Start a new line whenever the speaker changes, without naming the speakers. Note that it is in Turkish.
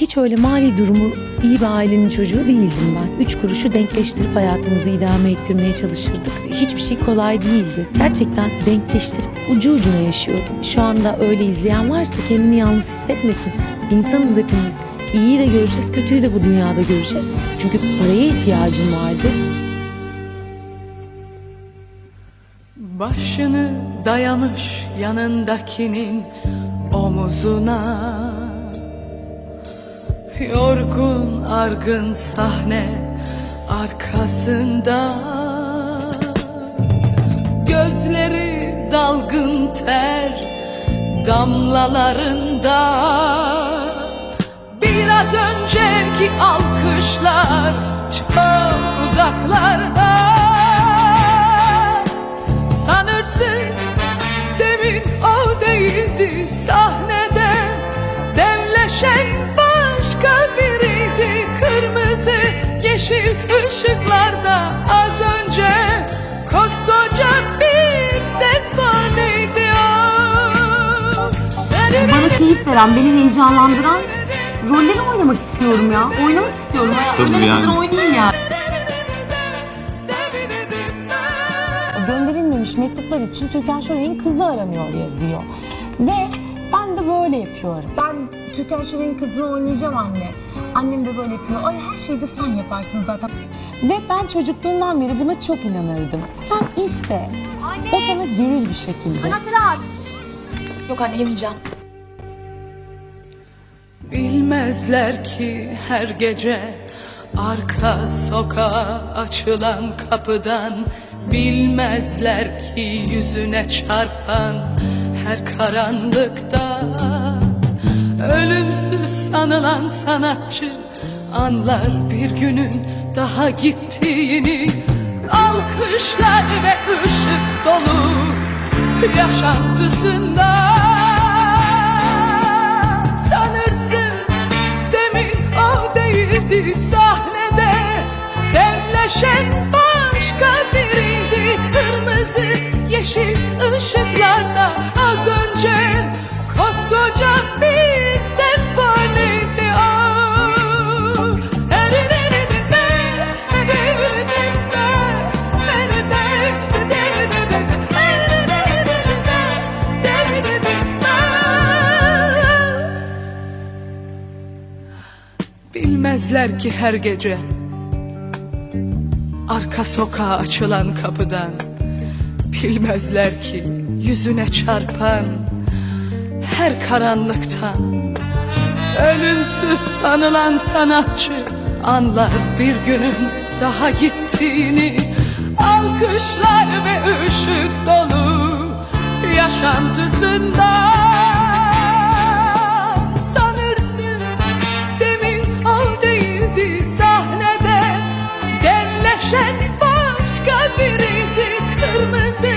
Hiç öyle mali durumu iyi bir ailenin çocuğu değildim ben. Üç kuruşu denkleştirip hayatımızı idame ettirmeye çalışırdık. Hiçbir şey kolay değildi. Gerçekten denkleştirip ucu ucuna yaşıyordum. Şu anda öyle izleyen varsa kendini yalnız hissetmesin. İnsanız hepimiz. İyiyi de göreceğiz, kötüyü de bu dünyada göreceğiz. Çünkü paraya ihtiyacım vardı.
Başını dayamış yanındakinin omuzuna Yorgun argın sahne arkasında. Gözleri dalgın ter damlalarında. Biraz önceki alkışlar çok uzaklarda ışıklarda az önce Koskoca bir senfoniydi o
Bana keyif veren, beni heyecanlandıran rolleri oynamak istiyorum ya. Oynamak istiyorum.
Tabii
Ölene
yani.
kadar oynayayım ya. Gönderilmemiş mektuplar için Türkan Şoray'ın kızı aranıyor yazıyor. Ve ben de böyle yapıyorum. Ben Türkan Şoray'ın kızını oynayacağım anne. Annem de böyle yapıyor. Ay her şeyi de sen yaparsın zaten. Ve ben çocukluğumdan beri buna çok inanırdım. Sen iste. O sana gelir bir şekilde.
Yok anne yemeyeceğim.
Bilmezler ki her gece arka sokağa açılan kapıdan Bilmezler ki yüzüne çarpan her karanlıkta Ölümsüz sanılan sanatçı anlar bir günün daha gittiğini. Alkışlar ve ışık dolu yaşantısında. Sanırsın demin o değildi sahnede. Demleşen başka biriydi. Kırmızı yeşil ışıklarda Bilmezler ki her gece Arka sokağa açılan kapıdan. Bilmezler ki yüzüne çarpan Her karanlıktan. Ölümsüz sanılan sanatçı Anlar bir günün daha gittiğini. Alkışlar ve ışık dolu Yaşantısından biriydi Kırmızı